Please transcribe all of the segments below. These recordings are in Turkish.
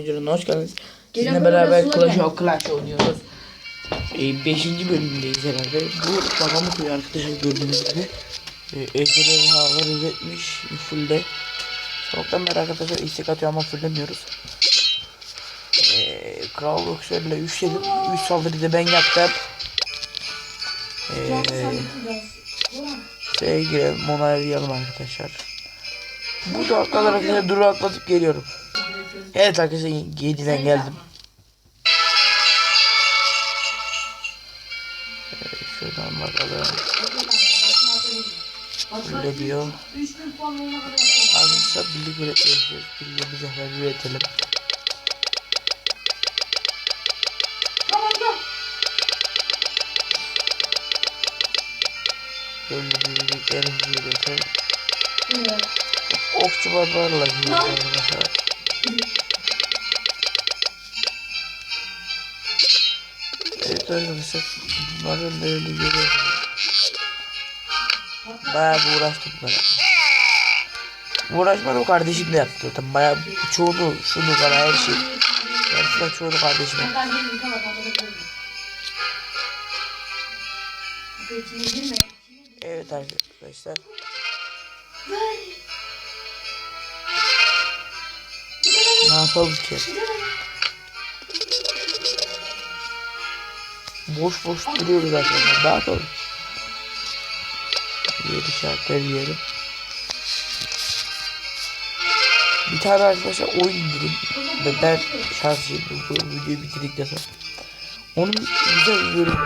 Videolarına hoş geldiniz. Gelen Sizinle beraber Clash of Clash oynuyoruz. 5. bölümdeyiz herhalde. Bu babamı koyuyor arkadaşlar gördüğünüz gibi. E, Ejderleri havalar üretmiş fullde. Sabahtan beri arkadaşlar istek atıyor ama fulllemiyoruz. E, Kral Boxer'la 3 dedim. 3 saldırıyı da ben yaptım. E, Şeye girelim arkadaşlar. Burada atladık arkadaşlar duru atlatıp geliyorum. Evet arkadaşlar 7'den geldim. Evet, şuradan bakalım. Öyle diyor. 3000 puan olana kadar yapacağım. Arkadaşlar birlik üreteceğiz. Birliğimizi hemen üretelim. Tamam da. Böyle birliklerimizi üretelim. Evet. Okçu barbarla arkadaşlar. Evet arkadaşlar. Bunların da öyle görüyoruz. Bayağı bir uğraştım ben. Uğraşmadım kardeşim de yaptı zaten. Bayağı çoğunu, şunu bana her şey. Gerçekten çoğunu kardeşim yaptı. Evet arkadaşlar. Ne yapalım ki? Boş boş duruyoruz arkadaşlar. Ne yapalım? Yeri şartlar yiyelim. Bir tane arkadaşlar oyun indirin. Ve ben şarjı bu, bu videoyu bitirdikten sonra. Onun güzel bir bölüm.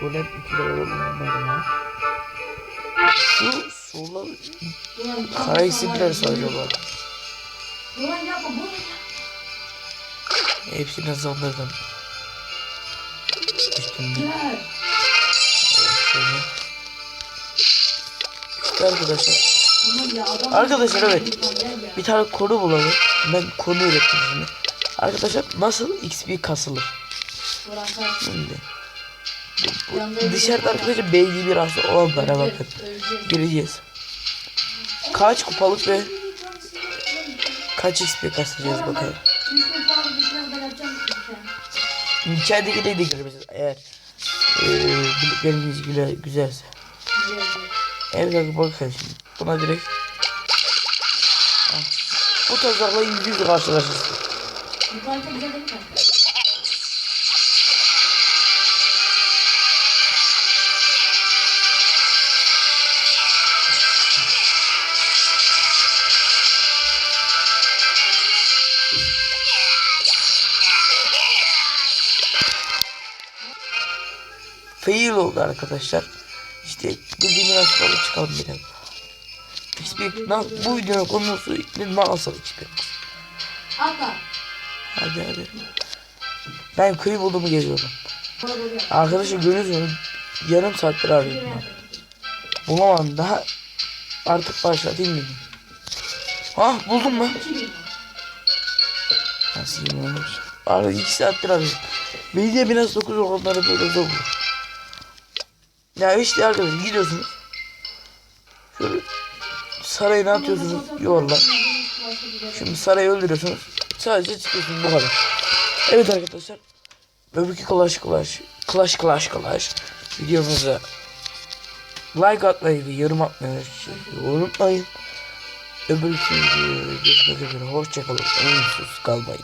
Golem 2 lira olmadı Şu sorular kara yapma buran yapma. Hepsini saldırdım. Üstünde. Şöyle. İşte arkadaşlar. Arkadaşlar evet. Bir tane konu bulalım. Ben konu ürettim şimdi. Arkadaşlar nasıl XP kasılır? Şimdi. Dışarıda arkadaşlar belli bir hasta olanlara bakın. Gireceğiz. Kaç kupalık ve kaç XP kasacağız bakalım. 3000 puan dışına kadar yapacağım. Lütfen. İçerideki de girmesiz eğer e, birlikleriniz güzel, güzelse. Evet bakın şimdi. Buna direkt Ah. Bu tuzakla yüz yüze karşılaşırsın. Yukarıda güzel değil Fail oldu arkadaşlar. İşte bildiğim hastalık çıkalım bir bu videonun konusu nasıl hiçbir. Atla. Hadi hadi. Ben köy bulumu geziyorum. Burada böyle. Arkadaşlar görüyorsunuz yarım saattir arıyorum. ben. Bulamadım daha artık başlatayım dedim. Ah buldum mu? 2000. Nasıl olmuş? Abi iki saattir arıyorum. Belediye biraz 9 olanları böyle zor bulur. Ya işte arkadaşlar gidiyorsunuz. Şöyle sarayına atıyorsunuz yuvarlak. Şimdi sarayı öldürüyorsunuz. Sadece çıkıyorsunuz bu kadar. Evet arkadaşlar. Öbürkü Clash Clash Clash Clash Clash videomuza like atmayı ve yorum atmayı unutmayın. Öbürkü videoya görüşmek üzere. Hoşçakalın. Umutsuz kalmayın.